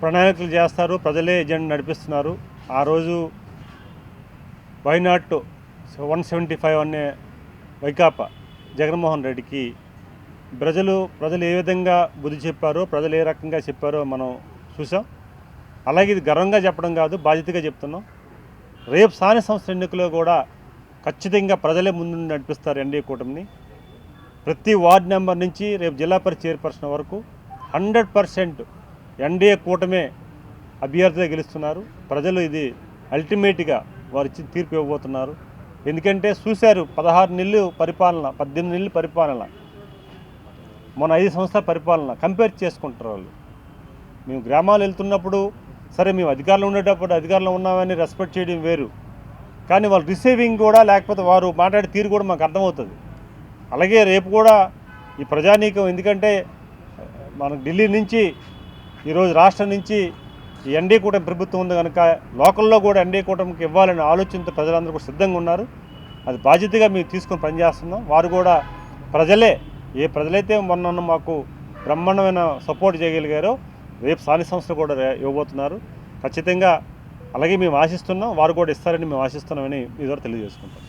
ప్రణాళికలు చేస్తారు ప్రజలే ఎజెండా నడిపిస్తున్నారు. ఆ రోజు వైనాట్ వన్ సెవెంటీ ఫైవ్ అనే వైకాపా జగన్మోహన్ రెడ్డికి ప్రజలు ప్రజలు ఏ విధంగా బుద్ధి చెప్పారో ప్రజలు ఏ రకంగా చెప్పారో మనం చూసాం అలాగే ఇది గర్వంగా చెప్పడం కాదు బాధ్యతగా చెప్తున్నాం. రేపు స్థానిక సంస్థల ఎన్నికలో కూడా ఖచ్చితంగా ప్రజలే ముందు నడిపిస్తారు ఎన్డీఏ కూటమిని. ప్రతి వార్డు నెంబర్ నుంచి రేపు జిల్లా పరి చైర్పర్సన్ వరకు హండ్రెడ్ పర్సెంట్ ఎన్డీఏ కూటమే అభ్యర్థిగా గెలుస్తున్నారు. ప్రజలు ఇది అల్టిమేట్గా వారు ఇచ్చి తీర్పు ఇవ్వబోతున్నారు. ఎందుకంటే చూశారు పదహారు నెలలు పరిపాలన పద్దెనిమిది నెలలు పరిపాలన. మన ఐదు సంవత్సరాల పరిపాలన కంపేర్ చేసుకుంటారు వాళ్ళు. మేము గ్రామాలు వెళ్తున్నప్పుడు సరే మేము అధికారంలో ఉండేటప్పుడు అధికారంలో ఉన్నామని రెస్పెక్ట్ చేయడం వేరు. కానీ వాళ్ళు రిసీవింగ్ కూడా లేకపోతే వారు మాట్లాడే తీరు కూడా మాకు అర్థమవుతుంది. అలాగే రేపు కూడా ఈ ప్రజానీకం ఎందుకంటే మనకు ఢిల్లీ నుంచి ఈరోజు రాష్ట్రం నుంచి ఈ ఎన్డీ కూటమి ప్రభుత్వం ఉంది కనుక లోకల్లో కూడా ఎన్డీ కూటమికి ఇవ్వాలనే ఆలోచనతో ప్రజలందరూ కూడా సిద్ధంగా ఉన్నారు. అది బాధ్యతగా మేము తీసుకొని పనిచేస్తున్నాం. వారు కూడా ప్రజలే ఏ ప్రజలైతే మొన్న మాకు బ్రహ్మాండమైన సపోర్ట్ చేయగలిగారో రేపు స్థానిక సంస్థలు కూడా రే- ఇవ్వబోతున్నారు. ఖచ్చితంగా అలాగే మేము ఆశిస్తున్నాం. వారు కూడా ఇస్తారని మేము ఆశిస్తున్నామని ఇదివరకు తెలియజేసుకుంటాం